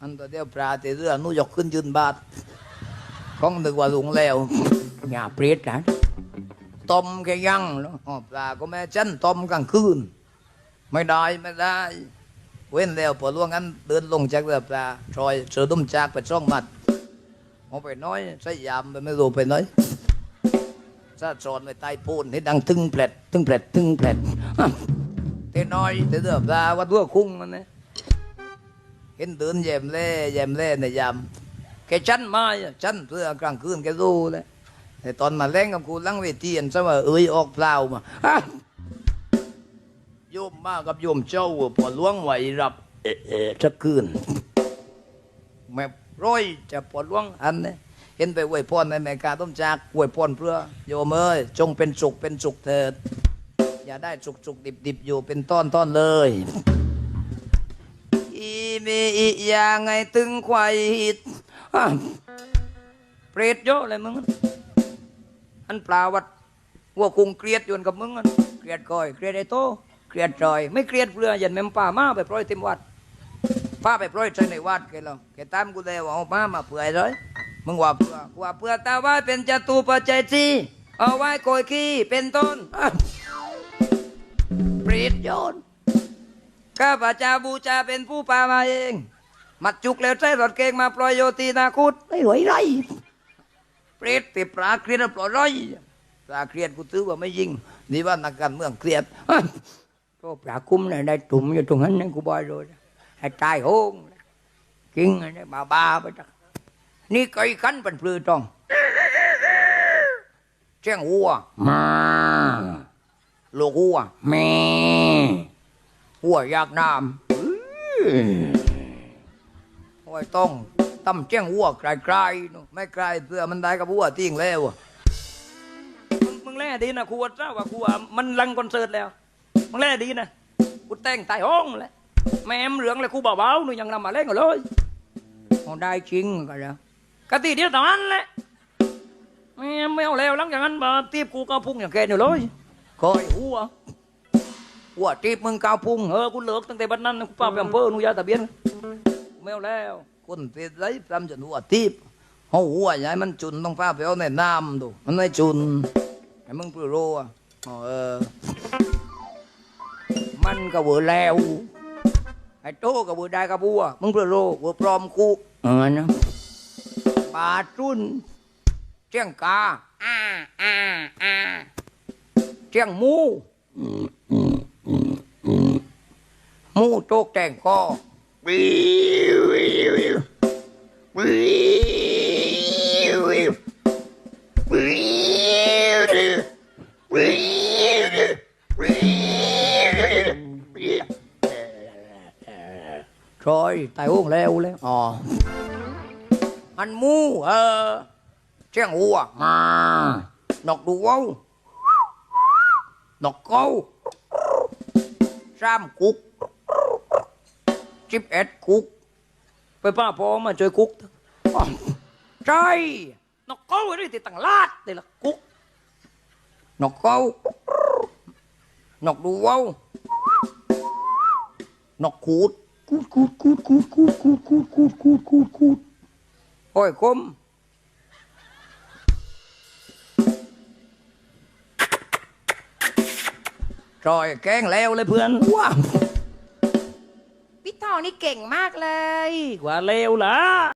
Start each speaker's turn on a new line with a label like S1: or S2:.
S1: อันตัวเดียวปลาตีเรือนู่ยกขึ้นยืนบาทของนึกว่าลุงแล้วอย่าเปรียดกันต้มแค่ยังเนอะอ๋อปลาก็แม่จันต้มกลางคืน ไม่ได้ไม่ได้ เว้นแล้วพอล่วงงั้นเดินลงจากเรือปลาทรอยเสือดุมจากไปช่องมัดเอาไปน้อยใส่ยามไปไม่รู้ไปน้อยซาจอนไปใต้ปูนนี่ดังตึงแผลดตึงแผลดตึงแผลดอะเตน้อยเตือปลาวัดวัวคุ้งมันนะ เห็นเดินแยมเล่แยมเล่ในยามแกชั้นม้อะชั้นเพื่อกลางคืนแกรู้เลยแต่ตอนมาเล่นกับกูลังเวทีอันซะว่าเอ้ยออกเปล่ามาโยมมากับโยมเจ้าพอล้วงไหวรับเอะเอะสักคืนแม่ร้อยจะปอล้วงอันนี้เห็นไปอวยพรในแม่กาต้มจากอวยพรเพื่อโยมเอ้ยจงเป็นสุขเป็นสุขเถิด อย่าได้สุขสุขดิบดิบอยู่เป็นต้อนต้อนเลย อีมีอีอย่างไงตึงควายหิดเปรตเยอะเลยมึง อันปลาวัดวัวกุงเกลียดยวนกับมึงอันเกลียดก้อยเกลียดไอโตเกลียดจอย ไม่เกลียดเปลือยันแม่มป่ามาไปปล่อยเต็มวัดป้าไปปล่อยใจในวัดแกเราแกตามกูเลยว่าเอามามาเปื่อยเลยมึงว่าเปื่อกูว่าเปื่อตาว่าเป็นจตุปัจจัยจีเอาไว้โกยขี้เป็นต้นเปรตโยน ข้าพเจ้าบูชาเป็นผู้ปามาเอง มัดจุกแล้วใช้รถเก่งมาปล่อยโยตีนาคุดไม่ไหวไรเปรตไปปลาเครียดปล่อยร้อยปลาเครียดกูตื้อว่าไม่ยิงนี่ว่านักการเมืองเครียดก็ปลาคุ้มเนี่ยได้ตุ่มอยู่ตรงนั้นนั่นกูบอยเลยให้ตายโหงกิงอันนี้บ้าบ้าไปจักนี่ไก่ขันเป็นปลือตองเจ้งวัวมาลูกวัวแม่ วัวอยากน้ำอื้อโอ้ยต้องตำแจ้งวัวไกลๆนู่นไม่ไกลเพื่อมันได้กับวัวทิ้งแล้วอะ
S2: มึงมึงแล่ดีนะครูว่าเจ้าว่าครูว่ามันลังคอนเสิร์ตแล้วมึงแล่ดีนะกูแต่งตายห้องเลยแม่มเหลืองเลยครูเบาๆหนูยังนำมาเล่นกันเลย
S1: เอาได้จริงก็แล้ว
S2: กะตีเดียวตอนนั้นแหละแม่ไม่เอาแล้วหลังจากนั้นมาตีบกูก็พุ่งอย่างแกอยู่เลย
S1: คอยวัว วัวจีบมึงกาวพุง
S2: เออกูเลิกตั้งแต่บัดนั้นกูป้าไปอำเภอหนูยาตะเบียนไม่เอาแล้ว
S1: คนเสียไรทำจนวัวทีบเอาวัวอย่าให้มันจุนต้องฟ้าไปเอาในน้ำดูมันไม่จุนให้มึงเปลือโรอะเอาเออ มันก็เวอแล้วไอ้โตก็เวอได้กับวัวมึงเปลือโรเวอปลอมกูเออนะปลาจุนเจียงกาอ่าอ่าอ่าเจียงหมู หมูโตกแต่งคอทรอยตายโอ้งแล้วแล้วอ๋ออันหมูเออเชียงหัวมานกดูเว้านกเก้าสามกุก สิบเอ็ดกุก
S2: ไปป้าพอมาช่วยกุ๊ก
S1: ใช่
S2: นกเก้าไอ้ติดตั้งลาดเดี๋ยละกุ๊ก
S1: นกเก้านกดูว้าวนกขูดกูดกูดกูดกูดกูดกูดกูดกูดกูดกูดกูดโอ้ยคมจอยแกงแล้วเลยเพื่อนว้าว
S3: พี่ท องนี่เก่งมากเลย
S2: กว่าเลวเหรอ